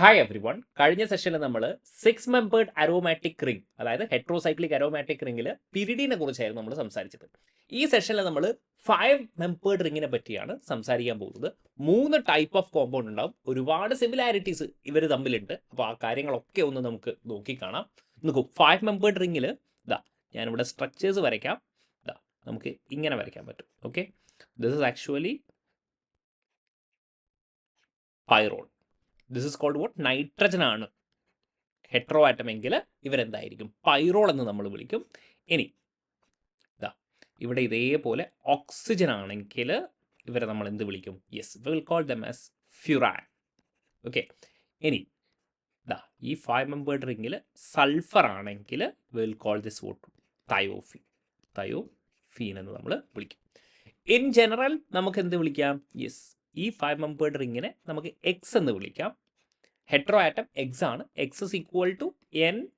Hi every one കഴിഞ്ഞ സെഷനിൽ നമ്മൾ സിക്സ് മെമ്പേർഡ് അരോമാറ്റിക് റിംഗ് അതായത് ഹെട്രോസൈക്ലിക് അരോമാറ്റിക് റിംഗിൽ പിരിഡിനെ കുറിച്ചായിരുന്നു നമ്മൾ സംസാരിച്ചത്. ഈ സെഷനിൽ നമ്മൾ ഫൈവ് മെമ്പേർഡ് റിങ്ങിനെ പറ്റിയാണ് സംസാരിക്കാൻ പോകുന്നത്. മൂന്ന് ടൈപ്പ് ഓഫ് കോമ്പൗണ്ട് ഉണ്ടാവും. ഒരുപാട് സിമിലാരിറ്റീസ് ഇവർ തമ്മിലുണ്ട്. അപ്പോൾ ആ കാര്യങ്ങളൊക്കെ ഒന്ന് നമുക്ക് നോക്കി കാണാം. നോക്കൂ ഫൈവ് മെമ്പേർഡ് റിങ്ങിൽ ഇതാ ഞാനിവിടെ സ്ട്രക്ചേഴ്സ് വരയ്ക്കാം. ഇതാ നമുക്ക് ഇങ്ങനെ വരയ്ക്കാൻ പറ്റും. Okay this is actually pyrone this is called what nitrogen ആണ്. ഹെട്രോ ആറ്റം എങ്കിൽ ഇവരെന്തായിരിക്കും? പൈറോൾ എന്ന് നമ്മൾ വിളിക്കും. ഇനി ഇതാ ഇവിടെ ഇതേപോലെ ഓക്സിജൻ ആണെങ്കിൽ ഇവരെ നമ്മൾ എന്ത് വിളിക്കും? Yes we'll call them as furan okay ഇനി ഇതാ ഈ ഫൈവ് മെമ്പേർഡ് റിങ്ങിൽ സൾഫർ ആണെങ്കിൽ we'll call this what thiophene thiophene എന്ന് നമ്മൾ വിളിക്കും. ഇൻ ജനറൽ നമുക്ക് എന്ത് വിളിക്കാം? യെസ് ഈ ഫൈവ് മെമ്പേർഡ് റിങ്ങിനെ നമുക്ക് എക്സ് എന്ന് വിളിക്കാം. ഹെട്രോ ആറ്റം എക്സ് ആണ്. X is equal to N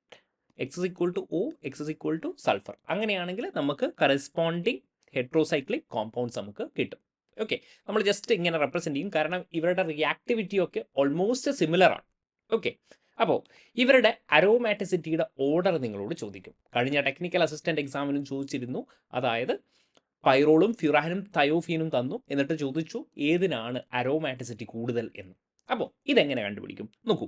X is equal to O X is equal to sulphur അങ്ങനെയാണെങ്കിൽ നമുക്ക് കറസ്പോണ്ടിങ് ഹെട്രോസൈക്ലിക് കോമ്പൗണ്ട്സ് നമുക്ക് കിട്ടും. ഓക്കെ നമ്മൾ ജസ്റ്റ് ഇങ്ങനെ റെപ്രസെന്റ് ചെയ്യും. കാരണം ഇവരുടെ റിയാക്ടിവിറ്റി ഒക്കെ ഓൾമോസ്റ്റ് സിമിലർ ആണ്. ഓക്കെ അപ്പോൾ ഇവരുടെ അരോമാറ്റിസിറ്റിയുടെ ഓർഡർ നിങ്ങളോട് ചോദിക്കും. കഴിഞ്ഞ ടെക്നിക്കൽ അസിസ്റ്റന്റ് എക്സാമിനും ചോദിച്ചിരുന്നു. അതായത് പൈറോളും ഫ്യുറാനും തയോഫീനും തന്നു. എന്നിട്ട് ചോദിച്ചു ഏതിനാണ് അരോമാറ്റിസിറ്റി കൂടുതൽ എന്ന്. അപ്പോൾ ഇതെങ്ങനെ കണ്ടുപിടിക്കും? നോക്കൂ.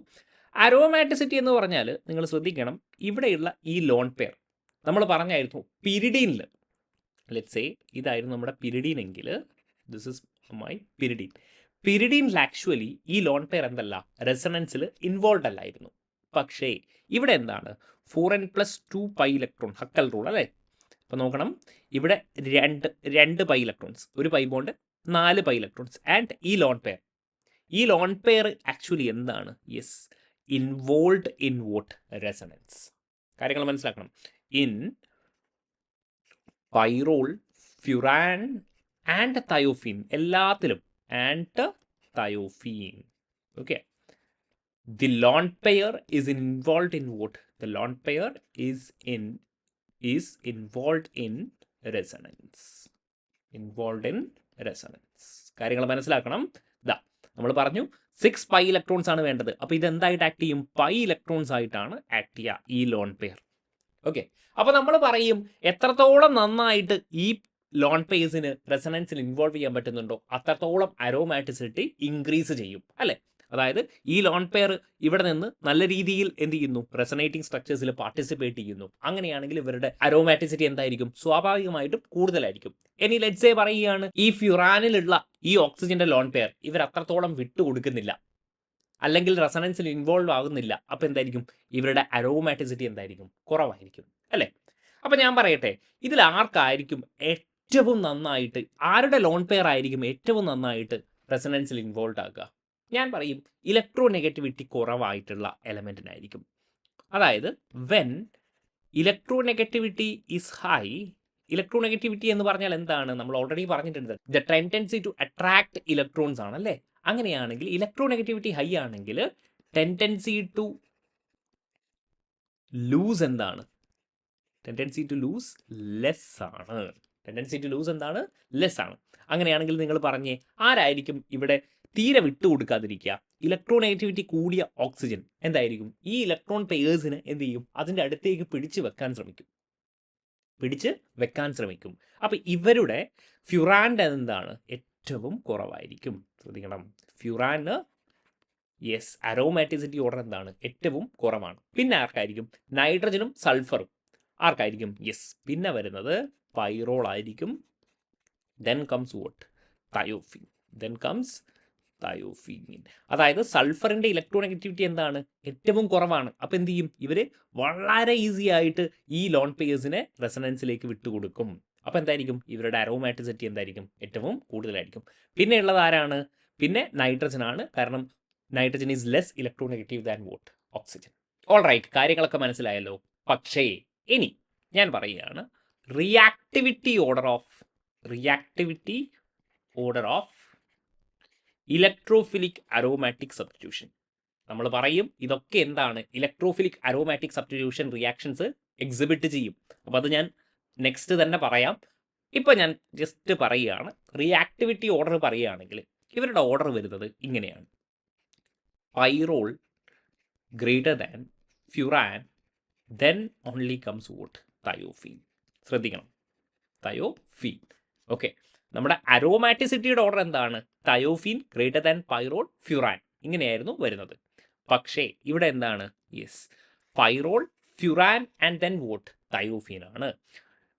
അരോമാറ്റിസിറ്റി എന്ന് പറഞ്ഞാൽ നിങ്ങൾ ശ്രദ്ധിക്കണം ഇവിടെയുള്ള ഈ ലോൺ പെയർ നമ്മൾ പറഞ്ഞായിരുന്നു പിരിഡീനിൽ ലെറ്റ്സ് സേ ഇതായിരുന്നു നമ്മുടെ പിരിഡീൻ എങ്കിൽ ദിസ് ഇസ് മൈ പിരിഡീൻ പിരിഡീനിൽ ആക്ച്വലി ഈ ലോൺ പെയർ എന്തല്ല റെസണൻസിൽ ഇൻവോൾവ് അല്ലായിരുന്നു. പക്ഷേ ഇവിടെ എന്താണ്? Four N plus two pi electron Huckel rule അല്ലേ? അപ്പോൾ നോക്കണം ഇവിടെ രണ്ട് രണ്ട് പൈ ഇലക്ട്രോൺസ് ഒരു പൈ ബോണ്ട് നാല് പൈ ഇലക്ട്രോൺസ് ആൻഡ് ഈ ലോൺ പെയർ ഈ ലോൺ പെയർ ആക്ച്വലി എന്താണ്? Yes involved in what resonance കാര്യങ്ങൾ മനസ്സിലാക്കണം. In pyrrole furan and thiophene എല്ലാത്തിലും. And thiophene okay the lone pair is involve in what the lone pair is in is involve in resonance involve in resonance കാര്യങ്ങൾ മനസ്സിലാക്കണം. നമ്മൾ പറഞ്ഞു six pi electrons ആണ് വേണ്ടത്. അപ്പോൾ ഇതെന്തായിട്ട് ആക്ട് ചെയ്യും? പൈ ഇലക്ട്രോൺസ് ആയിട്ടാണ് ആക്ട് ചെയ്യുക ഈ ലോൺ പെയർ ഓക്കെ അപ്പോൾ നമ്മൾ പറയും എത്രത്തോളം നന്നായിട്ട് ഈ ലോൺ പേഴ്സിന് റെസണൻസിൽ ഇൻവോൾവ് ചെയ്യാൻ പറ്റുന്നുണ്ടോ? അത്രത്തോളം അരോമാറ്റിസിറ്റി ഇൻക്രീസ് ചെയ്യും. അല്ലേ? അതായത് ഈ ലോൺ പെയർ ഇവിടെ നിന്ന് നല്ല രീതിയിൽ എന്ത് ചെയ്യുന്നു? റെസനേറ്റിംഗ് സ്ട്രക്ചേഴ്സിൽ പാർട്ടിസിപ്പേറ്റ് ചെയ്യുന്നു. അങ്ങനെയാണെങ്കിൽ ഇവരുടെ അരോമാറ്റിസിറ്റി എന്തായിരിക്കും? സ്വാഭാവികമായിട്ടും കൂടുതലായിരിക്കും. ഇനി ലെറ്റ്സേ പറയുകയാണ് ഈ ഫ്യുറാനിലുള്ള ഈ ഓക്സിജന്റെ ലോൺ പെയർ ഇവർ അത്രത്തോളം വിട്ടുകൊടുക്കുന്നില്ല അല്ലെങ്കിൽ റെസണൻസിൽ ഇൻവോൾവ് ആകുന്നില്ല. അപ്പോൾ എന്തായിരിക്കും? ഇവരുടെ അരോമാറ്റിസിറ്റി എന്തായിരിക്കും? കുറവായിരിക്കും. അല്ലേ? അപ്പം ഞാൻ പറയട്ടെ ഇതിൽ ആർക്കായിരിക്കും ഏറ്റവും നന്നായിട്ട് ആരുടെ ലോൺ പെയർ ആയിരിക്കും ഏറ്റവും നന്നായിട്ട് റെസണൻസിൽ ഇൻവോൾവ് ആക്കുക ഞാൻ പറയും ഇലക്ട്രോ നെഗറ്റിവിറ്റി കുറവായിട്ടുള്ള എലമെന്റിനായിരിക്കും അതായത് when electronegativity is high electronegativity എന്ന് പറഞ്ഞാൽ എന്താണ്? നമ്മൾ ഓൾറെഡി പറഞ്ഞിട്ടുണ്ട്. The tendency to attract electrons ആണല്ലേ? അങ്ങനെയാണെങ്കിൽ ഇലക്ട്രോ നെഗറ്റിവിറ്റി ഹൈ ആണെങ്കിൽ ടെൻഡൻസി ടു ലൂസ് എന്താണ്? ടെൻഡൻസി ടു ലൂസ് ലെസ് ആണ്. ടെൻഡൻസി ടു ലൂസ് എന്താണ്? ലെസ് ആണ്. അങ്ങനെയാണെങ്കിൽ നിങ്ങൾ പറഞ്ഞേ ആരായിരിക്കും ഇവിടെ തീരെ വിട്ടുകൊടുക്കാതിരിക്കുക. ഇലക്ട്രോൺ നെഗറ്റിവിറ്റി കൂടിയ ഓക്സിജൻ എന്തായിരിക്കും? ഈ ഇലക്ട്രോൺ പെയേഴ്സിന് എന്ത് ചെയ്യും? അതിന്റെ അടുത്തേക്ക് പിടിച്ചു വെക്കാൻ ശ്രമിക്കും. പിടിച്ച് വെക്കാൻ ശ്രമിക്കും. അപ്പം ഇവരുടെ ഫ്യുറാൻഡ് എന്താണ്? ഏറ്റവും കുറവായിരിക്കും. ശ്രദ്ധിക്കണം. ഫ്യുറാന് യെസ് അരോമാറ്റിസിറ്റി ഓർഡർ എന്താണ്? ഏറ്റവും കുറവാണ്. പിന്നെ ആർക്കായിരിക്കും? നൈട്രജനും സൾഫറും ആർക്കായിരിക്കും? യെസ്. പിന്നെ വരുന്നത് പൈറോൾ ആയിരിക്കും. Then comes what thiophene then comes thiophene അതായത് സൾഫറിന്റെ ഇലക്ട്രോ നെഗറ്റിവിറ്റി എന്താണ്? ഏറ്റവും കുറവാണ്. അപ്പോൾ എന്ത് ചെയ്യും? ഇവർ വളരെ ഈസി ആയിട്ട് ഈ ലോൺ പേയേഴ്സിനെ റെസണൻസിലേക്ക് വിട്ടുകൊടുക്കും അപ്പോൾ എന്തായിരിക്കും? ഇവരുടെ അരോമാറ്റിസിറ്റി എന്തായിരിക്കും? ഏറ്റവും കൂടുതലായിരിക്കും. പിന്നെ ഉള്ളത് ആരാണ്? പിന്നെ നൈട്രജൻ ആണ്. കാരണം nitrogen is less electronegative than what oxygen all right കാര്യങ്ങളൊക്കെ മനസ്സിലായല്ലോ? പക്ഷേ ഇനി ഞാൻ പറയുകയാണ്. Reactivity order of reactivity order of electrophilic aromatic substitution നമ്മൾ പറയും ഇതൊക്കെ എന്താണ്? Electrophilic aromatic substitution reactions exhibit ചെയ്യും. അപ്പോൾ അത് ഞാൻ നെക്സ്റ്റ് തന്നെ പറയാം. ഇപ്പോൾ ഞാൻ ജസ്റ്റ് പറയുകയാണ്. റിയാക്ടിവിറ്റി ഓർഡർ പറയുകയാണെങ്കിൽ ഇവരുടെ ഓർഡർ വരുന്നത് ഇങ്ങനെയാണ്. Pyrrole greater than furan then only comes what thiophene ശ്രദ്ധിക്കണം. തയോഫീൻ ഓക്കെ നമ്മുടെ അരോമാറ്റിസിറ്റിയുടെ ഓർഡർ എന്താണ്? Thiophene greater than pyrrole furan ഇങ്ങനെയായിരുന്നു വരുന്നത്. പക്ഷേ ഇവിടെ എന്താണ്? Yes pyrrole furan and then what thiophene ആണ്.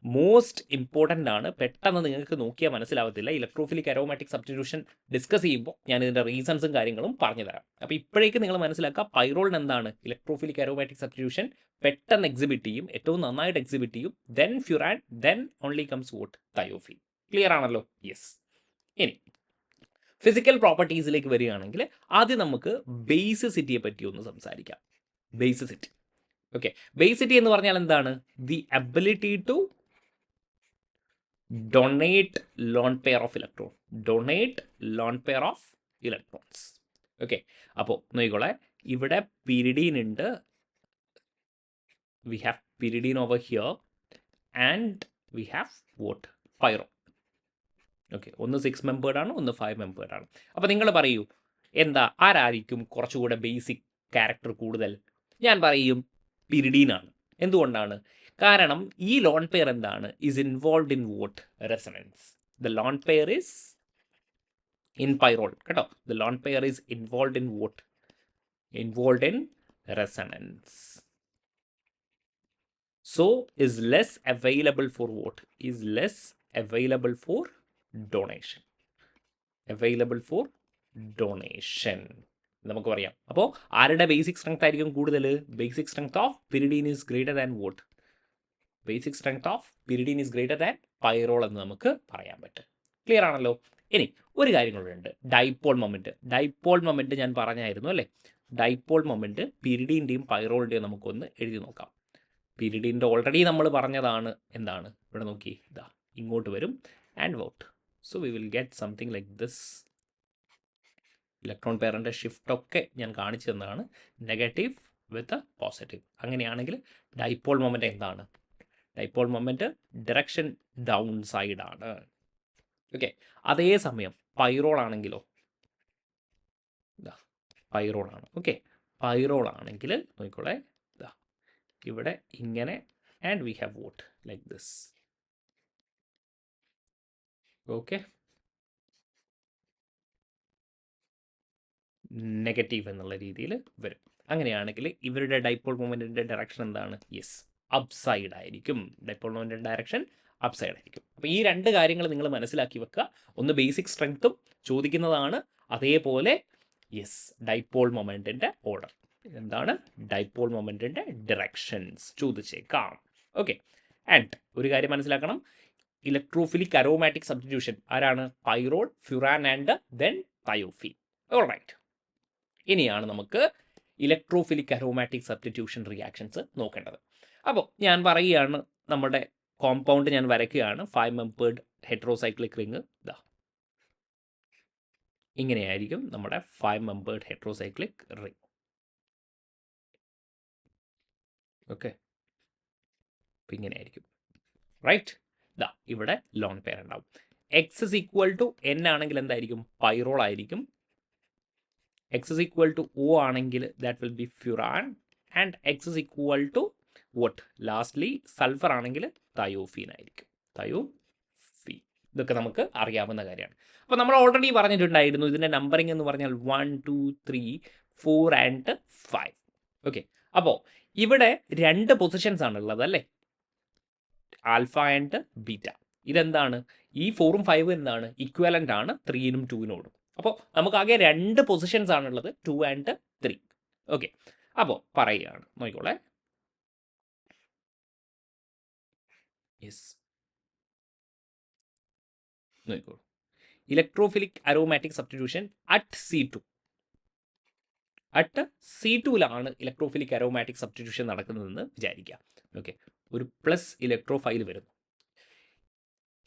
മോസ്റ്റ് ഇമ്പോർട്ടന്റ് ആണ്. പെട്ടെന്ന് നിങ്ങൾക്ക് നോക്കിയാൽ മനസ്സിലാവത്തില്ല. ഇലക്ട്രോഫിലിക് അരോമാറ്റിക് സബ്സ്റ്റിറ്റ്യൂഷൻ ഡിസ്കസ് ചെയ്യുമ്പോൾ ഞാൻ ഇതിന്റെ റീസൺസും കാര്യങ്ങളും പറഞ്ഞു തരാം. അപ്പോൾ ഇപ്പോഴേക്ക് നിങ്ങൾ മനസ്സിലാക്കുക പൈറോളിന് എന്താണ്? ഇലക്ട്രോഫിലിക് അരോമാറ്റിക് സബ്സ്റ്റിറ്റ്യൂഷൻ പെട്ടെന്ന് എക്സിബിറ്റ് ചെയ്യും. ഏറ്റവും നന്നായിട്ട് എക്സിബിറ്റ് ചെയ്യും. Then furan then only comes what thiophene clear ആണല്ലോ? യെസ് ഇനി ഫിസിക്കൽ പ്രോപ്പർട്ടീസിലേക്ക് വരികയാണെങ്കിൽ ആദ്യം നമുക്ക് ബേസിസിറ്റിയെ പറ്റി ഒന്ന് സംസാരിക്കാം. ബേസിസിറ്റി ഓക്കെ ബേസിറ്റി എന്ന് പറഞ്ഞാൽ എന്താണ്? The ability to donate lone pair of electron donate lone pair of electrons okay അപ്പോൾ നോക്കിക്കോളെ. ഇവിടെ പിരിഡീൻ ഉണ്ട്. We have pyridine over here and we have what pyrrole okay ഒന്ന് സിക്സ് മെമ്പേർഡ് ആണ് ഒന്ന് ഫൈവ് മെമ്പേർഡ് ആണ്? അപ്പോൾ നിങ്ങൾ പറയൂ എന്താ ആരായിരിക്കും കുറച്ചുകൂടെ ബേസിക് ക്യാരക്ടർ കൂടുതൽ? ഞാൻ പറയും പിരിഡീനാണ് എന്തുകൊണ്ടാണ്? കാരണം ഈ ലോൺ പെയർ എന്താണ്? Is involve in what resonance the lone pair is in pyrrole കേട്ടോ? The lone pair is involve in what involve in resonance so is less available for what is less available for donation available for donation നമുക്ക് പറയാം. അപ്പോൾ ആരുടെ basic strength ആയിരിക്കും കൂടുതൽ? Basic strength of pyridine is greater than what basic strength of pyridine is greater than pyrrole എന്ന് നമുക്ക് പറയാൻ പറ്റും. ക്ലിയർ ആണല്ലോ? ഇനി ഒരു കാര്യം കൂടെ ഉണ്ട്. ഡൈപ്പോൾ മൊമെന്റ് ഡൈപ്പോൾ മൊമെന്റ് ഞാൻ പറഞ്ഞായിരുന്നു അല്ലേ? ഡൈപ്പോൾ മൊമെന്റ് പിരിഡീന്റെയും പൈറോളിന്റെയും നമുക്കൊന്ന് എഴുതി നോക്കാം. പിരിഡീന്റെ ഓൾറെഡി നമ്മൾ പറഞ്ഞതാണ്. എന്താണ്? ഇവിടെ നോക്കി. ഇതാ. ഇങ്ങോട്ട് വരും. And what so we will get something like this electron പെയറിന്റെ shift ഒക്കെ ഞാൻ കാണിച്ചു തന്നതാണ്. നെഗറ്റീവ് വിത്ത് പോസിറ്റീവ് അങ്ങനെയാണെങ്കിൽ ഡൈപോൾ മൊമെന്റ് എന്താണ്? ഡൈപോൾ മൊമെന്റ് ഡിറക്ഷൻ ഡൗൺ സൈഡാണ് ഓക്കെ അതേസമയം പൈറോൾ ആണെങ്കിലോ? പൈറോൾ ആണ്. ഓക്കെ പൈറോൾ ആണെങ്കിൽ നോക്കിക്കോളെ. ഇതാ ഇവിടെ ഇങ്ങനെ and we have what like this okay negative എന്നുള്ള രീതിയിൽ വരും. അങ്ങനെയാണെങ്കിൽ ഇവരുടെ ഡൈപ്പോൾ മൂവ്മെന്റിന്റെ ഡയറക്ഷൻ എന്താണ്? യെസ് അപ്സൈഡ് ആയിരിക്കും. ഡൈപ്പോൾ മൂവ്മെന്റിന്റെ ഡയറക്ഷൻ അപ്സൈഡ് ആയിരിക്കും. അപ്പോൾ ഈ രണ്ട് കാര്യങ്ങൾ നിങ്ങൾ മനസ്സിലാക്കി വെക്കുക. ഒന്ന് ബേസിക് സ്ട്രെങ്ത്തും ചോദിക്കുന്നതാണ്. അതേപോലെ യെസ് ഡൈപ്പോൾ മൊമെന്റിന്റെ ഓർഡർ എന്താണ്? ഡൈപ്പോൾ മൊമെന്റിന്റെ ഡയറക്ഷൻസ് ചോദിച്ചേക്കാം. ഓക്കെ ആൻഡ് ഒരു കാര്യം മനസ്സിലാക്കണം. ഇലക്ട്രോഫിലിക് അരോമാറ്റിക് സബ്സ്റ്റിറ്റ്യൂഷൻ ആരാണ്? Pyrrole furan and then thiophene right ഇനിയാണ് നമുക്ക് ഇലക്ട്രോഫിലിക് അരോമാറ്റിക് സബ്സ്റ്റിറ്റ്യൂഷൻ റിയാക്ഷൻസ് നോക്കേണ്ടത്. അപ്പോൾ ഞാൻ പറയുകയാണ് നമ്മുടെ കോമ്പൗണ്ട് ഞാൻ വരയ്ക്കുകയാണ് ഫൈവ് മെമ്പേർഡ് ഹെട്രോസൈക്ലിക് റിങ് ഇതാ ഇങ്ങനെയായിരിക്കും നമ്മുടെ five membered heterocyclic ring okay അപ്പം ഇങ്ങനെയായിരിക്കും. റൈറ്റ് ഇതാ ഇവിടെ ലോൺ പെയർ ഉണ്ടാവും. X is equal to N ആണെങ്കിൽ എന്തായിരിക്കും? പൈറോൾ ആയിരിക്കും. X is equal to O ആണെങ്കിൽ that will be furan and X is equal to what lastly sulphur ആണെങ്കിൽ തയോഫീൻ ആയിരിക്കും. തയോ ഇതൊക്കെ നമുക്ക് അറിയാവുന്ന കാര്യമാണ്. അപ്പോൾ നമ്മൾ ഓൾറെഡി പറഞ്ഞിട്ടുണ്ടായിരുന്നു ഇതിന്റെ നമ്പറിംഗ് എന്ന് പറഞ്ഞാൽ one two three four and five okay അപ്പോൾ ഇവിടെ രണ്ട് പൊസിഷൻസ് ആണുള്ളത് അല്ലേ? Alpha and beta. ഇതെന്താണ്? ഈ ഫോറും ഫൈവും എന്താണ്? ഇക്വലന്റ് ആണ് ത്രീനും ടൂവിനോടും അപ്പോൾ നമുക്ക് ആകെ രണ്ട് പൊസിഷൻസ് ആണുള്ളത് ടു ആൻഡ് ത്രീ ഓക്കെ അപ്പോൾ പറയുകയാണ്. നോക്കിക്കോളെ. യെസ് നോക്കിക്കോളൂ. Electrophilic aromatic substitution at C two at C ടുവിലാണ് electrophilic aromatic substitution നടക്കുന്നതെന്ന് വിചാരിക്കുക. ഓക്കെ ഒരു പ്ലസ് ഇലക്ട്രോഫൈൽ വരുന്നു.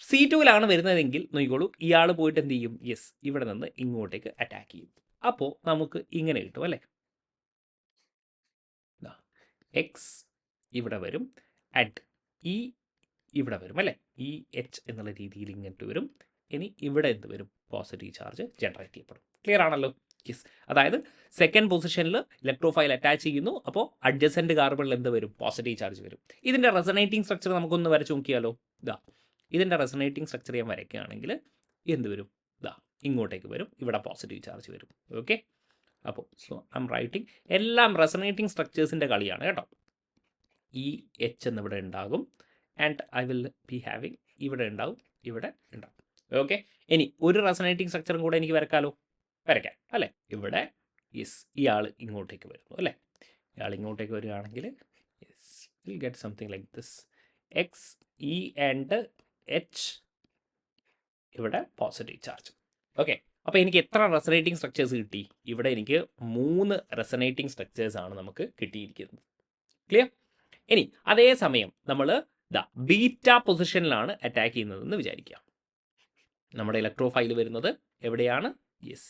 സി ടുവിലാണ് വരുന്നതെങ്കിൽ നോക്കിക്കോളൂ ഇയാൾ പോയിട്ട് എന്ത് ചെയ്യും? യെസ് ഇവിടെ നിന്ന് ഇങ്ങോട്ടേക്ക് അറ്റാക്ക് ചെയ്യും. അപ്പോൾ നമുക്ക് ഇങ്ങനെ കിട്ടും അല്ലേ? എക്സ് ഇവിടെ വരും അറ്റ് ഇ ഇവിടെ വരും അല്ലേ? ഇ എച്ച് എന്നുള്ള രീതിയിൽ ഇങ്ങോട്ട് വരും. ഇനി ഇവിടെ എന്ത് വരും? പോസിറ്റീവ് ചാർജ് ജനറേറ്റ് ചെയ്യപ്പെടും. ക്ലിയർ ആണല്ലോ? യെസ് അതായത് സെക്കൻഡ് പൊസിഷനിൽ ഇലക്ട്രോഫൈൽ അറ്റാച്ച് ചെയ്യുന്നു. അപ്പോൾ അഡ്ജസന്റ് കാർബണിൽ എന്ത് വരും? പോസിറ്റീവ് ചാർജ് വരും. ഇതിന്റെ റെസനേറ്റിംഗ് സ്ട്രക്ചർ നമുക്കൊന്ന് വരച്ച് നോക്കിയാലോ? ഇതാ ഇതിന്റെ റെസനേറ്റിംഗ് സ്ട്രക്ചർ ഞാൻ വരയ്ക്കുകയാണെങ്കിൽ എന്ത് വരും? ഇതാ ഇങ്ങോട്ടേക്ക് വരും. ഇവിടെ പോസിറ്റീവ് ചാർജ് വരും. ഓക്കെ അപ്പോൾ സോ ഐ എം റൈറ്റിംഗ് എല്ലാം റെസനേറ്റിംഗ് സ്ട്രക്ചേഴ്സിന്റെ കളിയാണ് കേട്ടോ. ഈ എച്ച് എന്നിവിടെ ഉണ്ടാകും. And I will be having ഇവിടെ ഉണ്ടാവും. ഇവിടെ ഉണ്ടാവും. ഓക്കെ ഇനി ഒരു റെസനേറ്റിംഗ് സ്ട്രക്ചറും കൂടെ എനിക്ക് വരക്കാലോ വരയ്ക്കാം അല്ലേ? ഇവിടെ യെസ് ഇയാൾ ഇങ്ങോട്ടേക്ക് വരുന്നു അല്ലേ? ഇയാൾ ഇങ്ങോട്ടേക്ക് വരികയാണെങ്കിൽ yes will get something like this X E and H ഇവിടെ പോസിറ്റീവ് ചാർജ് ഓക്കെ അപ്പോൾ എനിക്ക് എത്ര റെസനേറ്റിംഗ് സ്ട്രക്ചേഴ്സ് കിട്ടി? ഇവിടെ എനിക്ക് മൂന്ന് റെസനേറ്റിംഗ് സ്ട്രക്ചേഴ്സ് ആണ് നമുക്ക് കിട്ടിയിരിക്കുന്നത്. ക്ലിയർ ഇനി അതേസമയം നമ്മൾ ദാ ബീറ്റ പൊസിഷനിലാണ് അറ്റാക്ക് ചെയ്യുന്നതെന്ന് വിചാരിക്കുക നമ്മുടെ ഇലക്ട്രോ ഫൈൽ വരുന്നത് എവിടെയാണ്? യെസ്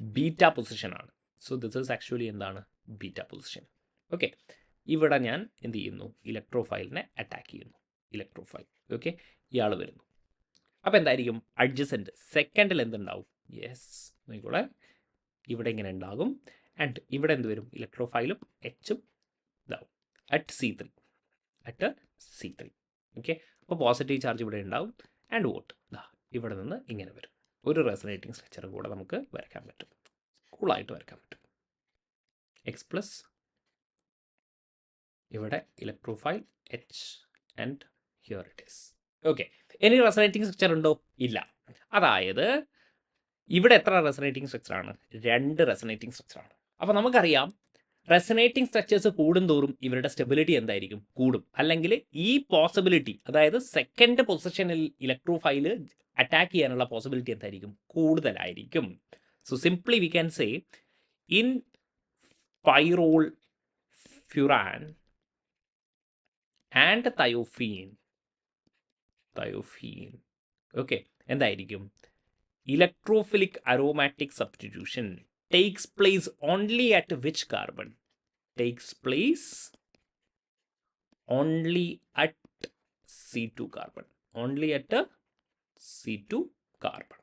ബീറ്റ പൊസിഷനാണ് സോ ദിസ് ഈസ് ആക്ച്വലി എന്താണ്? Beta position. ഓക്കെ ഇവിടെ ഞാൻ എന്ത് ചെയ്യുന്നു? ഇലക്ട്രോഫൈലിനെ അറ്റാക്ക് ചെയ്യുന്നു. ഇലക്ട്രോഫൈൽ. ഓക്കെ ഇയാൾ വരുന്നു. അപ്പോൾ എന്തായിരിക്കും? അഡ്ജസന്റ് സെക്കൻഡിൽ എന്തുണ്ടാവും? യെസ് നോക്കിക്കോളെ. ഇവിടെ ഇങ്ങനെ ഉണ്ടാകും. ആൻഡ് ഇവിടെ എന്ത് വരും? ഇലക്ട്രോഫൈലും എച്ചും ഇതാവും. At C three at C three okay അപ്പോൾ പോസിറ്റീവ് ചാർജ് ഇവിടെ ഉണ്ടാവും. ആൻഡ് വോട്ട് ഇതാ ഇവിടെ നിന്ന് ഇങ്ങനെ വരും. ഒരു റെസനേറ്റിംഗ് സ്ട്രക്ചർ കൂടെ നമുക്ക് വരയ്ക്കാൻ പറ്റും. കൂളായിട്ട് വരയ്ക്കാൻ പറ്റും. എക്സ് പ്ലസ് ഇവിടെ electrophile H and here it is okay ഇനി റെസനേറ്റിംഗ് സ്ട്രക്ചർ ഉണ്ടോ? ഇല്ല. അതായത് ഇവിടെ എത്ര റെസനേറ്റിംഗ് സ്ട്രക്ചറാണ് രണ്ട് റെസനേറ്റിംഗ് സ്ട്രക്ചറാണ് അപ്പോൾ നമുക്കറിയാം റെസനേറ്റിംഗ് സ്ട്രക്ചേഴ്സ് കൂടുന്തോറും ഇവരുടെ സ്റ്റെബിലിറ്റി എന്തായിരിക്കും? കൂടും. അല്ലെങ്കിൽ ഈ പോസിബിലിറ്റി അതായത് സെക്കൻഡ് പൊസിഷനിൽ ഇലക്ട്രോഫൈൽ അറ്റാക്ക് ചെയ്യാനുള്ള പോസിബിലിറ്റി എന്തായിരിക്കും? കൂടുതലായിരിക്കും. So simply we can say in pyrrole furan and thiophene thiophene okay എന്തായിരിക്കും? Electrophilic aromatic substitution takes place only at which carbon takes place only at C two carbon only at C carbon. Carbon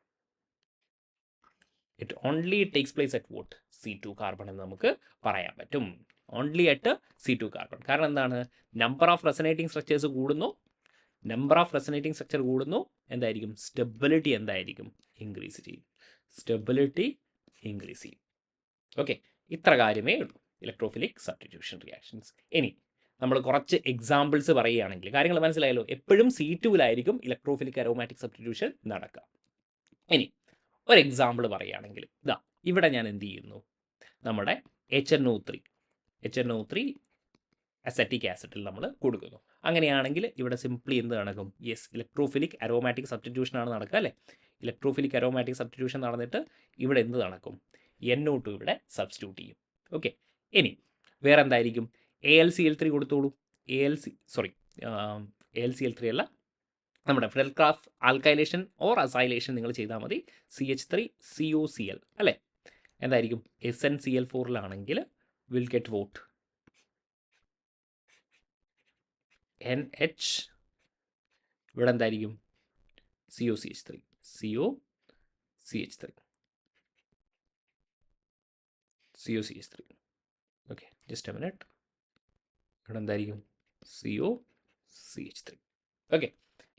it only takes place at what C two carbon എന്ന് നമുക്ക് പറയാൻ പറ്റും. Only at C two carbon കാരണം എന്താണ്? Number of resonating structures കൂടുന്നു. Number of resonating structure കൂടുന്നു. എന്തായിരിക്കും? Stability എന്തായിരിക്കും? ഇൻക്രീസ് ചെയ്യും. സ്റ്റെബിലിറ്റി ഇൻക്രീസ് ചെയ്യും. ഓക്കെ ഇത്ര കാര്യമേ ഉള്ളൂ. ഇലക്ട്രോഫിലിക് സബ്സ്റ്റിറ്റ്യൂഷൻ റിയാക്ഷൻസ് ഇനി നമ്മൾ കുറച്ച് എക്സാമ്പിൾസ് പറയുകയാണെങ്കിൽ കാര്യങ്ങൾ മനസ്സിലായല്ലോ? എപ്പോഴും സി ടുവിലായിരിക്കും ഇലക്ട്രോഫിലിക് അരോമാറ്റിക് സബ്സ്റ്റിറ്റ്യൂഷൻ നടക്കുക. ഇനി ഒരു എക്സാമ്പിൾ പറയുകയാണെങ്കിൽ ഇതാ ഇവിടെ ഞാൻ എന്ത് ചെയ്യുന്നു? നമ്മുടെ H N O three H N O three acetic ആസിഡിൽ നമ്മൾ കൊടുക്കുന്നു. അങ്ങനെയാണെങ്കിൽ ഇവിടെ സിംപ്ലി എന്ത് നടക്കും? യെസ് ഇലക്ട്രോഫിലിക് അരോമാറ്റിക് സബ്സ്റ്റിറ്റ്യൂഷൻ ആണ് നടക്കുക അല്ലേ? ഇലക്ട്രോഫിലിക് അരോമാറ്റിക് സബ്സ്റ്റിറ്റ്യൂഷൻ നടന്നിട്ട് ഇവിടെ എന്ത് നടക്കും? എൻ ഒ ടു ഇവിടെ സബ്സ്റ്റിറ്റ്യൂട്ട് ചെയ്യും. ഓക്കെ ഇനി വേറെ എന്തായിരിക്കും A L C L three കൊടുത്തോളൂ. A L C sorry A L C L three അല്ല. നമ്മുടെ Friedel Crafts alkylation or acylation നിങ്ങൾ ചെയ്താൽ മതി. C H three C O C L അല്ലേ? എന്തായിരിക്കും? S N C L ഫോറിലാണെങ്കിൽ will get what N H ഇവിടെ എന്തായിരിക്കും? C O C H three C O C H three C O C H three okay just a minute ഇവിടെ എന്തായിരിക്കും C O C H three okay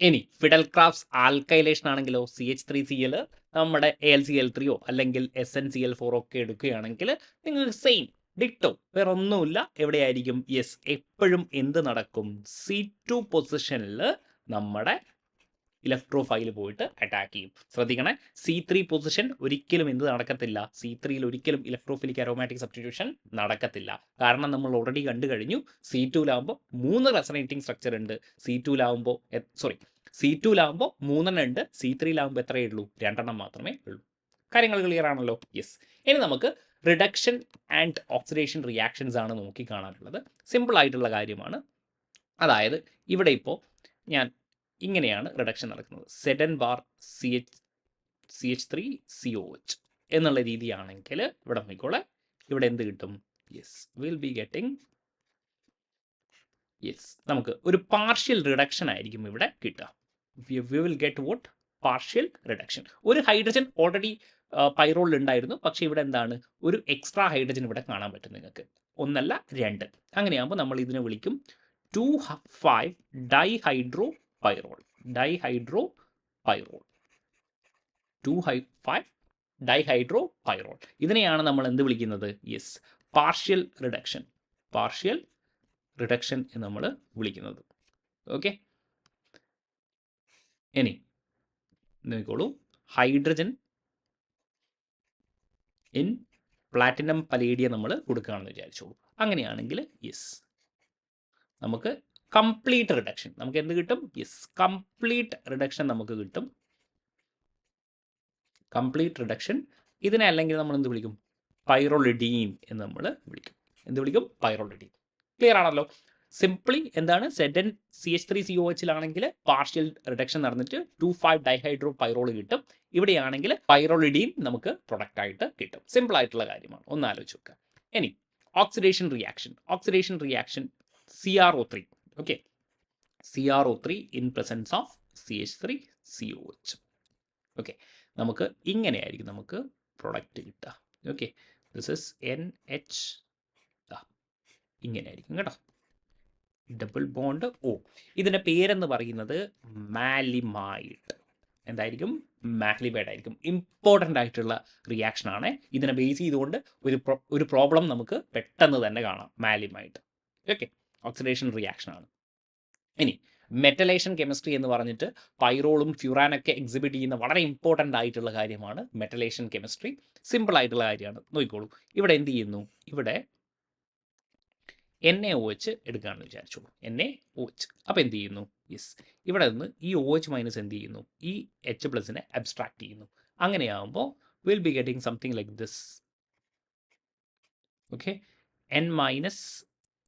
ഇനി Friedel Crafts alkylation ആണെങ്കിലോ C H three C L നമ്മുടെ A L C L ത്രീയോ അല്ലെങ്കിൽ S N C L ഫോറോ ഒക്കെ എടുക്കുകയാണെങ്കിൽ നിങ്ങൾക്ക് സെയിം ഡിക്റ്റോ വേറെ ഒന്നുമില്ല എവിടെയായിരിക്കും? യെസ് എപ്പോഴും എന്ത് നടക്കും? സി ടു പൊസിഷനിൽ നമ്മുടെ ഇലക്ട്രോ ഫൈൽ പോയിട്ട് അറ്റാക്ക് ചെയ്യും. ശ്രദ്ധിക്കണേ സി ത്രീ പൊസിഷൻ ഒരിക്കലും എന്ത് നടക്കത്തില്ല. സി ത്രീയിൽ ഒരിക്കലും ഇലക്ട്രോഫിലിക് അരോമാറ്റിക് സബ്സ്റ്റിറ്റ്യൂഷൻ നടക്കത്തില്ല. കാരണം നമ്മൾ ഓൾറെഡി കണ്ടു കഴിഞ്ഞു സി ടുവിലാകുമ്പോൾ മൂന്ന് റെസനേറ്റിംഗ് സ്ട്രക്ചർ ഉണ്ട്. സി ടുവിലാകുമ്പോൾ സോറി സി ടുവിലാകുമ്പോൾ മൂന്നെണ്ണം ഉണ്ട്. സി ത്രീയിലാകുമ്പോൾ എത്രയേ ഉള്ളൂ? രണ്ടെണ്ണം മാത്രമേ ഉള്ളൂ. കാര്യങ്ങൾ ക്ലിയർ ആണല്ലോ? യെസ് ഇനി നമുക്ക് റിഡക്ഷൻ ആൻഡ് ഓക്സിഡേഷൻ റിയാക്ഷൻസ് ആണ് നോക്കി കാണാനുള്ളത്. സിമ്പിൾ ആയിട്ടുള്ള കാര്യമാണ്. അതായത് ഇവിടെ ഇപ്പോൾ ഞാൻ ഇങ്ങനെയാണ് റിഡക്ഷൻ നടക്കുന്നത്. Sedan bar C H C H three C O H എന്നുള്ള രീതിയാണെങ്കിൽ ഇവിടെ നോക്കിക്കോളെ ഇവിടെ എന്ത് കിട്ടും? Yes will be getting yes നമുക്ക് ഒരു പാർഷ്യൽ റിഡക്ഷൻ ആയിരിക്കും ഇവിടെ കിട്ടുക. We will get what partial reduction ഒരു ഹൈഡ്രജൻ ഓൾറെഡി പൈറോളിൽ ഉണ്ടായിരുന്നു. പക്ഷെ ഇവിടെ എന്താണ്? ഒരു എക്സ്ട്രാ ഹൈഡ്രജൻ ഇവിടെ കാണാൻ പറ്റും നിങ്ങൾക്ക്. ഒന്നല്ല രണ്ട്. അങ്ങനെയാകുമ്പോൾ നമ്മൾ ഇതിനെ വിളിക്കും two five dihydro pyrrole dihydropyrrole. Pyrrole two high five dihydro pyrrole ഇതിനെയാണ് നമ്മൾ എന്ത് വിളിക്കുന്നത്? Yes partial reduction partial reduction എന്ന് നമ്മൾ വിളിക്കുന്നത്. ഓക്കെ ഇനി നോക്കിക്കോളൂ. ഹൈഡ്രജൻ ഇൻ പ്ലാറ്റിനം പലേഡിയ നമ്മൾ കൊടുക്കുകയാണെന്ന് വിചാരിച്ചോളൂ. അങ്ങനെയാണെങ്കിൽ യെസ് നമുക്ക് കംപ്ലീറ്റ് റിഡക്ഷൻ നമുക്ക് എന്ത് കിട്ടും? യെസ് കംപ്ലീറ്റ് റിഡക്ഷൻ നമുക്ക് കിട്ടും. കംപ്ലീറ്റ് റിഡക്ഷൻ ഇതിനെ അല്ലെങ്കിൽ നമ്മൾ എന്ത് വിളിക്കും? പൈറോളിഡീൻ എന്ന് നമ്മൾ വിളിക്കും. എന്ത് വിളിക്കും? പൈറോളിഡീൻ ക്ലിയർ ആണല്ലോ? സിംപ്ലി എന്താണ്? Sedan C H three C O എച്ചിലാണെങ്കിൽ partial reduction നടന്നിട്ട് ടു ഫൈവ് ഡൈഹൈഡ്രോ പൈറോൾ കിട്ടും. ഇവിടെയാണെങ്കിൽ പൈറോളിഡീൻ നമുക്ക് പ്രൊഡക്റ്റ് ആയിട്ട് കിട്ടും. സിമ്പിൾ ആയിട്ടുള്ള കാര്യമാണ്. ഒന്ന് ആലോചിച്ച് നോക്കുക ഇനി oxidation reaction oxidation reaction C R O three of C H three C O H okay നമുക്ക് ഇങ്ങനെയായിരിക്കും നമുക്ക് പ്രൊഡക്റ്റ് കിട്ടുക. Okay this is N H ഇങ്ങനെയായിരിക്കും കേട്ടോ. ഡബിൾ ബോണ്ട് ഓ ഇതിന്റെ പേരെന്ന് പറയുന്നത് മാലിമായിട്ട് എന്തായിരിക്കും? മാലിമൈഡ് ആയിരിക്കും. ഇമ്പോർട്ടന്റ് ആയിട്ടുള്ള റിയാക്ഷൻ ആണ്. ഇതിനെ ബേസ് ചെയ്തുകൊണ്ട് ഒരു ഒരു പ്രോബ്ലം നമുക്ക് പെട്ടെന്ന് തന്നെ കാണാം. മാലിമായിട്ട് ഓക്കെ ഓക്സിഡേഷൻ റിയാക്ഷൻ ആണ്. ഇനി മെറ്റലേഷൻ കെമിസ്ട്രി എന്ന് പറഞ്ഞിട്ട് പൈറോളും ഫ്യൂറാനൊക്കെ എക്സിബിറ്റ് ചെയ്യുന്ന വളരെ ഇമ്പോർട്ടന്റ് ആയിട്ടുള്ള കാര്യമാണ് മെറ്റലേഷൻ കെമിസ്ട്രി സിമ്പിൾ ആയിട്ടുള്ള കാര്യമാണ്. നോക്കിക്കോളൂ. ഇവിടെ എന്ത് ചെയ്യുന്നു? ഇവിടെ എൻ എ ഒ എച്ച് എടുക്കുകയാണെന്ന് വിചാരിച്ചോളൂ എൻ എ ഒ എച്ച് അപ്പോൾ എന്ത് ചെയ്യുന്നു? യെസ് ഇവിടെ നിന്ന് ഈ ഒ എച്ച് മൈനസ് എന്ത് ചെയ്യുന്നു? ഈ എച്ച് പ്ലസിനെ അബ്സ്ട്രാക്ട് ചെയ്യുന്നു. അങ്ങനെയാകുമ്പോൾ will be getting something like this okay N minus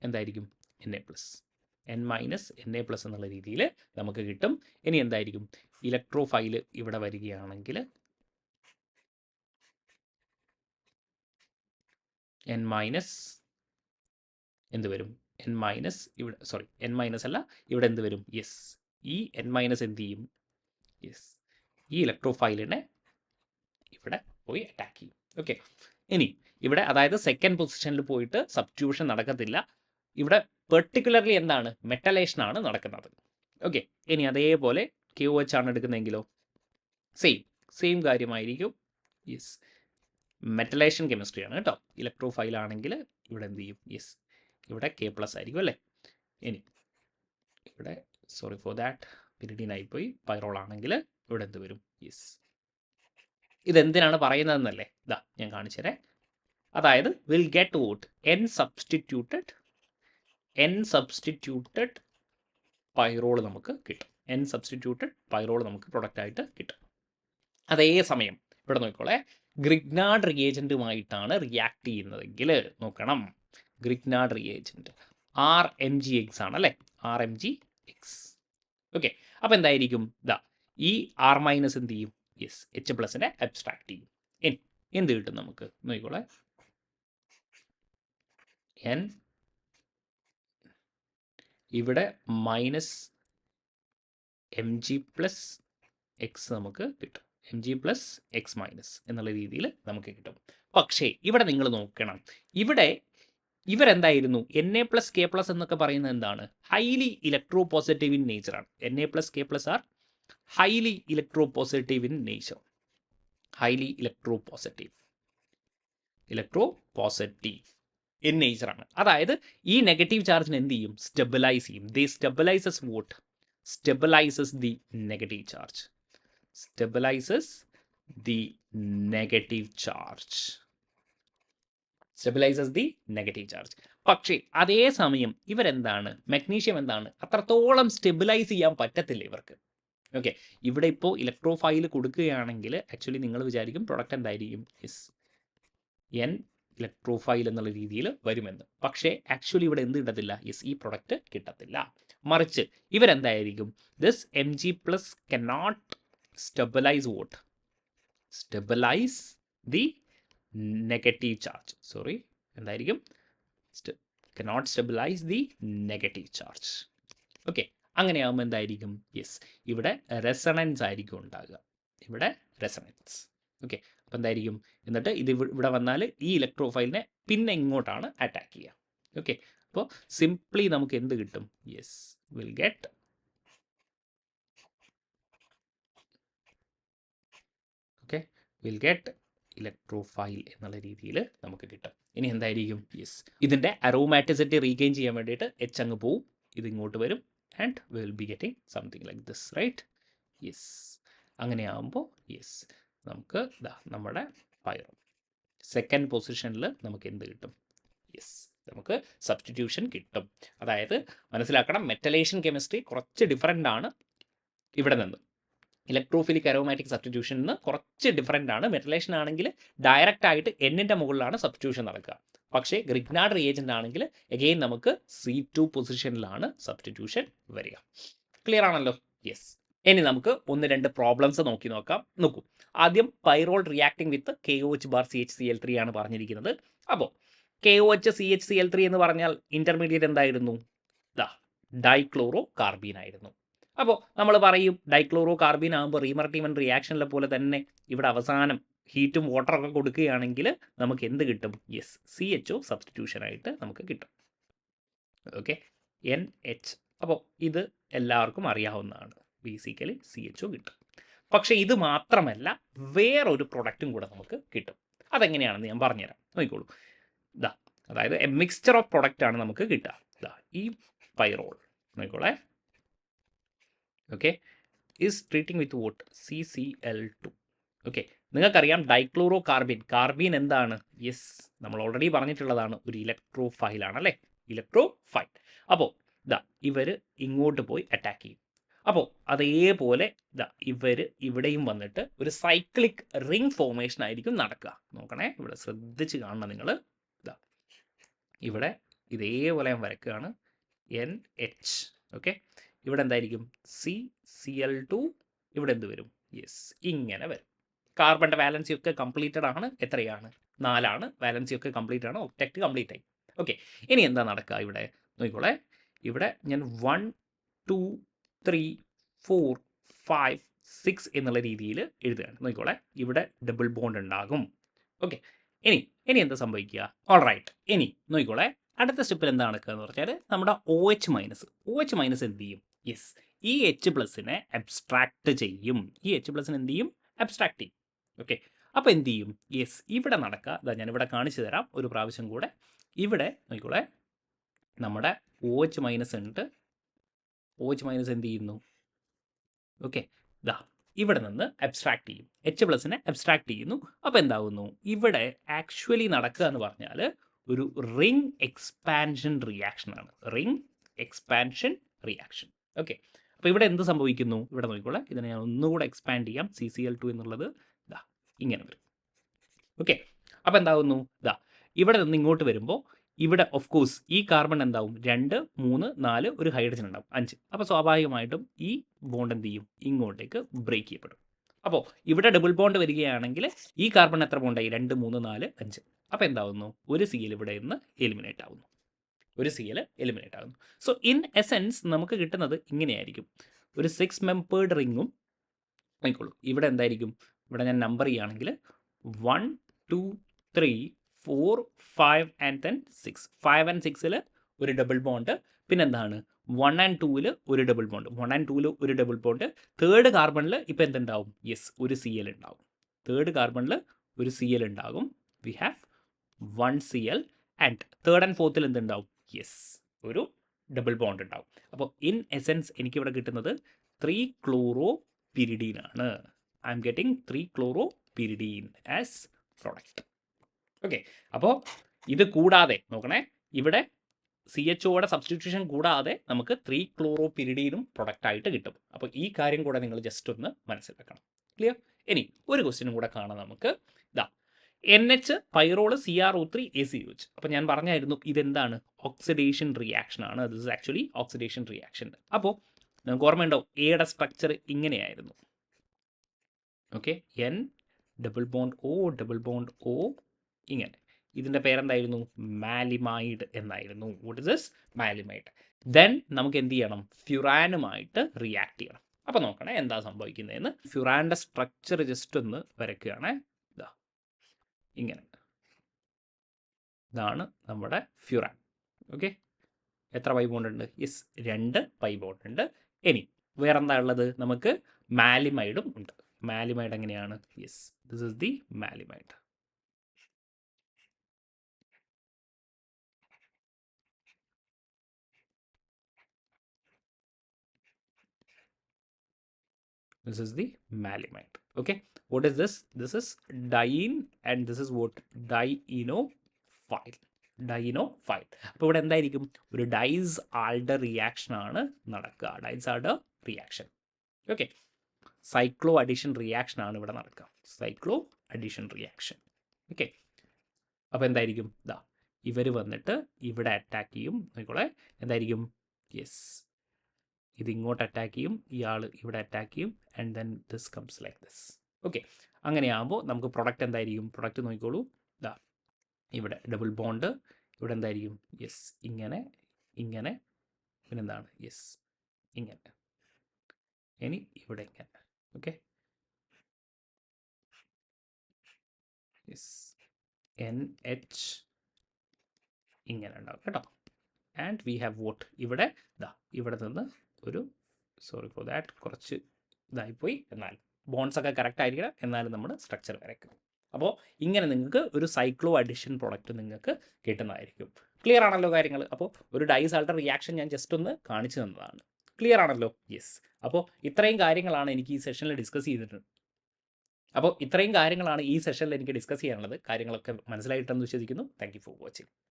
എന്തായിരിക്കും? N A plus N minus N A plus എന്നുള്ള രീതിയിൽ നമുക്ക് കിട്ടും. ഇനി എന്തായിരിക്കും? ഇലക്ട്രോ ഫൈൽ ഇവിടെ വരികയാണെങ്കിൽ എൻ മൈനസ് എന്ത് വരും? എൻ മൈനസ് ഇവിടെ സോറി എൻ മൈനസ് അല്ല ഇവിടെ എന്ത് വരും? യെസ് ഈ എൻ മൈനസ് എന്ത് ചെയ്യും? യെസ് ഈ ഇലക്ട്രോ ഫൈലിനെ ഇവിടെ പോയി അറ്റാക്ക് ചെയ്യും. ഓക്കെ ഇനി ഇവിടെ അതായത് സെക്കൻഡ് പൊസിഷനിൽ പോയിട്ട് സബ്സ്റ്റിറ്റ്യൂഷൻ നടക്കത്തില്ല. ഇവിടെ പെർട്ടിക്കുലർലി എന്താണ്? മെറ്റലേഷൻ ആണ് നടക്കുന്നത്. ഓക്കെ ഇനി അതേപോലെ ക്യൂ എച്ച് ആണ് എടുക്കുന്നതെങ്കിലോ? സെയിം സെയിം കാര്യമായിരിക്കും. യെസ് മെറ്റലേഷൻ കെമിസ്ട്രിയാണ് കേട്ടോ. ഇലക്ട്രോ ഫൈൽ ആണെങ്കിൽ ഇവിടെ എന്ത് ചെയ്യും? യെസ് ഇവിടെ കെ പ്ലസ് ആയിരിക്കും അല്ലേ? ഇനി ഇവിടെ സോറി ഫോർ ദാറ്റ് പിരിഡിൻ ആയിപ്പോയി. പൈറോൾ ആണെങ്കിൽ ഇവിടെ എന്ത് വരും? യെസ് ഇതെന്തിനാണ് പറയുന്നതെന്നല്ലേ? ഇതാ ഞാൻ കാണിച്ചു തരാം അതായത് will get what N substituted N substituted pyrrole നമുക്ക് കിട്ടും. എൻ സബ്സ്റ്റിറ്റ്യൂട്ടഡ് പൈറോൾ നമുക്ക് പ്രൊഡക്റ്റ് ആയിട്ട് കിട്ടും. അതേ സമയം ഇവിടെ നോക്കിക്കോളെ. ഗ്രിഗ്നാഡ് റിയേജന്റുമായിട്ടാണ് റിയാക്ട് ചെയ്യുന്നതെങ്കിൽ നോക്കണം. Grignard reagent R M G X ആണ് അല്ലേ R M G X okay അപ്പോൾ എന്തായിരിക്കും? ഇതാ ഈ ആർ മൈനസ് എന്ത് ചെയ്യും? യെസ് എച്ച് പ്ലസിനെ അബ്സ്ട്രാക്ട് ചെയ്യും. എൻ എന്ത് കിട്ടും നമുക്ക്? നോക്കിക്കോളെ. എൻ ഇവിടെ minus M G plus X നമുക്ക് കിട്ടും. M G plus X minus എന്നുള്ള രീതിയിൽ നമുക്ക് കിട്ടും. പക്ഷേ ഇവിടെ നിങ്ങൾ നോക്കണം. ഇവിടെ ഇവരെന്തായിരുന്നു? N A plus K plus എന്നൊക്കെ പറയുന്നത് എന്താണ്? Highly electro positive in നേച്ചറാണ് N A plus K plus R highly electro positive in nature highly electro positive electro positive in നേച്ചറാണ് അതായത് ഈ നെഗറ്റീവ് ചാർജിന് എന്ത് ചെയ്യും? സ്റ്റെബിലൈസ് ചെയ്യും. The stabilises what stabilises the negative charge stabilises the negative charge stabilises the negative charge പക്ഷേ അതേ സമയം ഇവരെന്താണ്? Magnesium എന്താണ്? അത്രത്തോളം സ്റ്റെബിലൈസ് ചെയ്യാൻ പറ്റത്തില്ല ഇവർക്ക്. ഓക്കെ ഇവിടെ ഇപ്പോൾ ഇലക്ട്രോഫൈൽ കൊടുക്കുകയാണെങ്കിൽ ആക്ച്വലി നിങ്ങൾ വിചാരിക്കും പ്രൊഡക്റ്റ് എന്തായിരിക്കും? എസ് എൻ ഇലക്ട്രോ ഫൈൽ എന്നുള്ള രീതിയിൽ വരുമെന്ന്. പക്ഷേ ആക്ച്വലി ഇവിടെ എന്ത് കിട്ടത്തില്ല? യെസ് ഈ പ്രൊഡക്റ്റ് കിട്ടത്തില്ല. മറിച്ച് ഇവരെന്തായിരിക്കും? This M G plus cannot stabilise what stabilise the negative charge sorry എന്തായിരിക്കും cannot stabilise the negative charge okay അങ്ങനെയാകുമ്പോൾ എന്തായിരിക്കും? യെസ് ഇവിടെ റെസണൻസ് ആയിരിക്കും ഉണ്ടാകുക ഇവിടെ റെസണൻസ് ഓക്കെ എന്തായിരിക്കും എന്നിട്ട് ഇത് ഇവ- ഇവിടെ വന്നാൽ ഈ ഇലക്ട്രോഫൈലിനെ പിന്നെ ഇങ്ങോട്ടാണ് അറ്റാക്ക് ചെയ്യുക ഓക്കെ അപ്പോൾ സിംപ്ലി നമുക്ക് എന്ത് കിട്ടും? Yes will get okay will get electrophile എന്നുള്ള രീതിയിൽ നമുക്ക് കിട്ടും. ഇനി എന്തായിരിക്കും? യെസ് ഇതിന്റെ അറോമാറ്റിസിറ്റി റീഗെയിൻ ചെയ്യാൻ വേണ്ടിയിട്ട് എച്ച് അങ്ങ് പോവും. ഇത് ഇങ്ങോട്ട് വരും and will be getting something like this right yes അങ്ങനെയാകുമ്പോൾ യെസ് നമുക്ക് ഇതാ നമ്മുടെ ഫയർ സെക്കൻഡ് പൊസിഷനിൽ നമുക്ക് എന്ത് കിട്ടും? യെസ് നമുക്ക് സബ്സ്റ്റിറ്റ്യൂഷൻ കിട്ടും. അതായത് മനസ്സിലാക്കണം മെറ്റലേഷൻ കെമിസ്ട്രി കുറച്ച് ഡിഫറെന്റ് ആണ് ഇവിടെ നിന്ന്. ഇലക്ട്രോഫിലിക് അരോമാറ്റിക് സബ്സ്റ്റിറ്റ്യൂഷൻ നിന്ന് കുറച്ച് ഡിഫറെന്റ് ആണ്. മെറ്റലേഷൻ ആണെങ്കിൽ ഡയറക്റ്റ് ആയിട്ട് എന്നിന്റെ മുകളിലാണ് സബ്സ്റ്റിറ്റ്യൂഷൻ നടക്കുക. പക്ഷേ ഗ്രിഗ്നാഡ് റിയേജന്റ് ആണെങ്കിൽ എഗെയിൻ നമുക്ക് സി ടു പൊസിഷനിലാണ് സബ്സ്റ്റിറ്റ്യൂഷൻ വരിക. ക്ലിയർ ആണല്ലോ? യെസ് ഇനി നമുക്ക് ഒന്ന് രണ്ട് പ്രോബ്ലംസ് നോക്കി നോക്കാം. നോക്കൂ. ആദ്യം pyrrole reacting with K O H bar C H C L three ആണ് പറഞ്ഞിരിക്കുന്നത്. അപ്പോൾ K O H C H C L three എന്ന് പറഞ്ഞാൽ ഇന്റർമീഡിയറ്റ് എന്തായിരുന്നു? ദാ ഡൈക്ലോറോ കാർബീൻ ആയിരുന്നു. അപ്പോൾ നമ്മൾ പറയും ഡൈക്ലോറോ കാർബീൻ ആകുമ്പോൾ റീമർട്ടീമൻ റിയാക്ഷനിലെ പോലെ തന്നെ ഇവിടെ അവസാനം ഹീറ്റും വാട്ടറൊക്കെ കൊടുക്കുകയാണെങ്കിൽ നമുക്ക് എന്ത് കിട്ടും? Yes C H O substitution ആയിട്ട് നമുക്ക് കിട്ടും. ഓക്കെ എൻ എച്ച് അപ്പോൾ ഇത് എല്ലാവർക്കും അറിയാവുന്നതാണ്. ബേസിക്കലി സി എച്ച് ഒ കിട്ടും. പക്ഷേ ഇത് മാത്രമല്ല വേറൊരു പ്രൊഡക്റ്റും കൂടെ നമുക്ക് കിട്ടും. അതെങ്ങനെയാണെന്ന് ഞാൻ പറഞ്ഞുതരാം. നോക്കിക്കോളൂ. ഇതാ അതായത് എ മിക്സ്ചർ ഓഫ് പ്രൊഡക്റ്റ് ആണ് നമുക്ക് കിട്ടുക. ഇതാ ഈ pyrrole നോക്കിക്കോളെ. Okay is treating with what C C L two okay നിങ്ങൾക്കറിയാം ഡൈക്ലോറോ കാർബിൻ കാർബീൻ എന്താണ്? യെസ് നമ്മൾ ഓൾറെഡി പറഞ്ഞിട്ടുള്ളതാണ്. ഒരു ഇലക്ട്രോ ഫൈലാണ് അല്ലേ ഇലക്ട്രോ ഫൈൽ അപ്പോൾ ഇതാ ഇവർ ഇങ്ങോട്ട് പോയി അറ്റാക്ക് ചെയ്യും. അപ്പോൾ അതേപോലെ ഇതാ ഇവർ ഇവിടെയും വന്നിട്ട് ഒരു സൈക്ലിക് റിംഗ് ഫോർമേഷൻ ആയിരിക്കും നടക്കുക. നോക്കണേ ഇവിടെ ശ്രദ്ധിച്ച് കാണണം നിങ്ങൾ ഇതാ ഇവിടെ ഇതേപോലെ ഞാൻ വരക്കുകയാണ്. എൻ എച്ച് ഓക്കെ ഇവിടെ എന്തായിരിക്കും? സി സി എൽ ടു ഇവിടെ എന്ത് വരും? യെസ് ഇങ്ങനെ വരും. കാർബണിന്റെ വാലൻസി ഒക്കെ കംപ്ലീറ്റഡ് ആണ്. എത്രയാണ്? നാലാണ്. വാലൻസി ഒക്കെ കംപ്ലീറ്റ് ആണ്. ഒക്ടക്റ്റ് കംപ്ലീറ്റ് ആയി. ഓക്കെ ഇനി എന്താ നടക്കുക ഇവിടെ? നോക്കിക്കോളെ. ഇവിടെ ഞാൻ one two three four five six എന്നുള്ള രീതിയിൽ എഴുതുകയാണ്. നോക്കിക്കോളെ. ഇവിടെ ഡബിൾ ബോണ്ട് ഉണ്ടാകും. ഓക്കെ ഇനി ഇനി എന്താ സംഭവിക്കുക? ഓൾ റൈറ്റ് ഇനി നോക്കിക്കോളെ. അടുത്ത സ്റ്റെപ്പിൽ എന്താ നടക്കുക എന്ന് പറഞ്ഞാൽ നമ്മുടെ O H minus O H minus എന്ത് ചെയ്യും? യെസ് ഈ എച്ച് പ്ലസിനെ അബ്സ്ട്രാക്ട് ചെയ്യും. ഈ എച്ച് പ്ലസിന് എന്ത് ചെയ്യും? അബ്സ്ട്രാക്ട് ചെയ്യും. ഓക്കെ അപ്പോൾ എന്ത് ചെയ്യും? യെസ് ഇവിടെ നടക്കുക. അതാ ഞാൻ ഇവിടെ കാണിച്ചു തരാം. ഒരു പ്രാവശ്യം കൂടെ. ഇവിടെ നോക്കിക്കോളെ. നമ്മുടെ ഒ എച്ച് മൈനസ് ഉണ്ട്. ഒ എച്ച് മൈനസ് എന്ത് ചെയ്യുന്നു? ഓക്കെ ദാ ഇവിടെ നിന്ന് അബ്സ്ട്രാക്ട് ചെയ്യും. എച്ച് പ്ലസിനെ അബ്സ്ട്രാക്ട് ചെയ്യുന്നു. അപ്പോൾ എന്താകുന്നു ഇവിടെ ആക്ച്വലി നടക്കുക എന്ന് പറഞ്ഞാൽ ഒരു റിംഗ് എക്സ്പാൻഷൻ റിയാക്ഷൻ ആണ്. റിംഗ് എക്സ്പാൻഷൻ റിയാക്ഷൻ ഓക്കെ അപ്പോൾ ഇവിടെ എന്ത് സംഭവിക്കുന്നു? ഇവിടെ നോക്കിക്കോളെ ഇതിനെ ഞാൻ ഒന്നുകൂടെ എക്സ്പാൻഡ് ചെയ്യാം. സി സി എൽ ടു എന്നുള്ളത് ഇതാ ഇങ്ങനെ വരും. ഓക്കെ അപ്പോൾ എന്താകുന്നു ഇതാ ഇവിടെ നിന്ന് ഇങ്ങോട്ട് വരുമ്പോൾ ഇവിടെ ഓഫ് കോഴ്സ് ഈ കാർബൺ എന്താവും? രണ്ട് മൂന്ന് നാല് ഒരു ഹൈഡ്രജൻ ഉണ്ടാവും. അഞ്ച്. അപ്പോൾ സ്വാഭാവികമായിട്ടും ഈ ബോണ്ട് എന്ത് ചെയ്യും? ഇങ്ങോട്ടേക്ക് ബ്രേക്ക് ചെയ്യപ്പെടും. അപ്പോൾ ഇവിടെ ഡബിൾ ബോണ്ട് വരികയാണെങ്കിൽ ഈ കാർബൺ എത്ര ബോണ്ടായി രണ്ട് മൂന്ന് നാല് അഞ്ച്. അപ്പോൾ എന്താവുന്നു? ഒരു സി എൽ ഇവിടെ നിന്ന് എലിമിനേറ്റ് ആവുന്നു. ഒരു സി എൽ എലിമിനേറ്റ് ആകുന്നു സോ ഇൻ എസെൻസ് നമുക്ക് കിട്ടുന്നത് ഇങ്ങനെയായിരിക്കും. ഒരു സിക്സ് മെമ്പേർഡ് റിങ്ങും ആയിക്കോളൂ. ഇവിടെ എന്തായിരിക്കും? ഇവിടെ ഞാൻ നമ്പർ ചെയ്യുകയാണെങ്കിൽ one two three four five and then six five and സിക്സിൽ ഒരു ഡബിൾ ബോണ്ട് പിന്നെന്താണ്? വൺ ആൻഡ് ടൂവിൽ ഒരു ഡബിൾ ബോണ്ട് വൺ ആൻഡ് ടൂവിൽ ഒരു ഡബിൾ ബോണ്ട് തേർഡ് കാർബണിൽ ഇപ്പോൾ എന്തുണ്ടാവും? യെസ് ഒരു സി എൽ ഉണ്ടാവും തേർഡ് കാർബണിൽ ഒരു സി എൽ ഉണ്ടാകും. We have one C L and third and ഫോർത്തിൽ എന്തുണ്ടാവും? യെസ് ഒരു ഡബിൾ ബോണ്ട് ഉണ്ടാവും. അപ്പോൾ ഇൻ എസെൻസ് എനിക്കിവിടെ കിട്ടുന്നത് ത്രീ ക്ലോറോ പിരിഡീൻ ആണ് I am getting three chloro pyridine as product okay അപ്പോൾ ഇത് കൂടാതെ നോക്കണേ. ഇവിടെ സി എച്ച് ഒയുടെ സബ്സ്റ്റിറ്റ്യൂഷൻ കൂടാതെ നമുക്ക് ത്രീ ക്ലോറോ പിരിഡീനും പ്രൊഡക്റ്റായിട്ട് കിട്ടും. അപ്പോൾ ഈ കാര്യം കൂടെ നിങ്ങൾ ജസ്റ്റ് ഒന്ന് മനസ്സിലാക്കണം. ക്ലിയർ ഇനി ഒരു ക്വസ്റ്റ്യനും കൂടെ കാണാം നമുക്ക്. ഇതാ N H pyrrole C R O three A C H അപ്പോൾ ഞാൻ പറഞ്ഞായിരുന്നു ഇതെന്താണ്? ഓക്സിഡേഷൻ റിയാക്ഷൻ ആണ്. ദിസ് ആക്ച്വലി ഓക്സിഡേഷൻ റിയാക്ഷൻ അപ്പോൾ നമുക്ക് ഓർമ്മയുണ്ടോ? എയുടെ സ്ട്രക്ചർ ഇങ്ങനെയായിരുന്നു. Okay N double bond O double bond O ഇങ്ങനെ. ഇതിന്റെ പേരെന്തായിരുന്നു? മാലിമൈഡ് എന്നായിരുന്നു. What is this maleimide. Then നമുക്ക് എന്ത് ചെയ്യണം? ഫ്യുറാനുമായിട്ട് റിയാക്ട് ചെയ്യണം. അപ്പോൾ നോക്കണേ എന്താ സംഭവിക്കുന്നതെന്ന്. ഫ്യുറാന്റെ സ്ട്രക്ചർ ജസ്റ്റ് ഒന്ന് വരയ്ക്കുകയാണ്. ഇതാ ഇങ്ങനെ. ഇതാണ് നമ്മുടെ ഫ്യുറാൻ. ഓക്കെ എത്ര പൈ ബോണ്ട് ഉണ്ട്? യെസ് രണ്ട് പൈ ബോണ്ട് ഉണ്ട്. ഇനി വേറെന്താ ഉള്ളത്? നമുക്ക് മാലിമൈഡും ഉണ്ട്. മാലിമൈഡ് എങ്ങനെയാണ്? Yes this is the maleimide. This is the malimite okay. What is this? This is diene and this is what? Dienophile dienophile അപ്പോൾ ഇവിടെ എന്തായിരിക്കും? ഒരു ഡൈസ് ആൾഡർ റിയാക്ഷൻ ആണ് നടക്കുക. Diels Alder reaction okay cyclo addition reaction ആണ് ഇവിടെ നടക്കുക. Cyclo addition reaction okay അപ്പോൾ എന്തായിരിക്കും? ഇതാ ഇവർ വന്നിട്ട് ഇവിടെ അറ്റാക്ക് ചെയ്യും. നോക്കിക്കോളെ. എന്തായിരിക്കും? യെസ് ഇത് ഇങ്ങോട്ട് അറ്റാക്ക് ചെയ്യും ഇയാൾ ഇവിടെ അറ്റാക്ക് ചെയ്യും and then this comes like this okay അങ്ങനെയാകുമ്പോൾ നമുക്ക് പ്രൊഡക്റ്റ് എന്തായിരിക്കും? പ്രൊഡക്റ്റ് നോക്കിക്കോളൂ. ഇതാ ഇവിടെ ഡബിൾ ബോണ്ട് ഇവിടെ എന്തായിരിക്കും? യെസ് ഇങ്ങനെ ഇങ്ങനെ പിന്നെന്താണ്? യെസ് ഇങ്ങനെ. ഇനി ഇവിടെ ഇങ്ങനെ. ഓക്കെ യെസ് എൻ എച്ച് ഇങ്ങനെ ഉണ്ടാവും കേട്ടോ. ആൻഡ് വി ഹാവ് വോട്ട് ഇവിടെ ഇതാ ഇവിടെ നിന്ന് ഒരു സോറി ഫോർ ദാറ്റ് കുറച്ച് ഇതായിപ്പോയി എന്നാൽ ബോൺസ് ഒക്കെ കറക്റ്റ് ആയിരിക്കണം. എന്നാലും നമ്മൾ സ്ട്രക്ചർ വരയ്ക്കും. അപ്പോൾ ഇങ്ങനെ നിങ്ങൾക്ക് ഒരു സൈക്ലോ അഡിഷൻ പ്രോഡക്റ്റ് നിങ്ങൾക്ക് കിട്ടുന്നതായിരിക്കും. ക്ലിയർ ആണല്ലോ കാര്യങ്ങൾ അപ്പോൾ ഒരു ഡൈസ് റിയാക്ഷൻ ഞാൻ ജസ്റ്റ് ഒന്ന് കാണിച്ചു തന്നതാണ്. ക്ലിയർ ആണല്ലോ? യെസ് അപ്പോൾ ഇത്രയും കാര്യങ്ങളാണ് എനിക്ക് ഈ സെഷനിൽ ഡിസ്കസ് ചെയ്തിട്ടുണ്ട് അപ്പോൾ ഇത്രയും കാര്യങ്ങളാണ് ഈ സെഷനിൽ എനിക്ക് ഡിസ്കസ് ചെയ്യാനുള്ളത്. കാര്യങ്ങളൊക്കെ മനസ്സിലായിട്ടെന്ന് വിശ്വസിക്കുന്നു. Thank for watching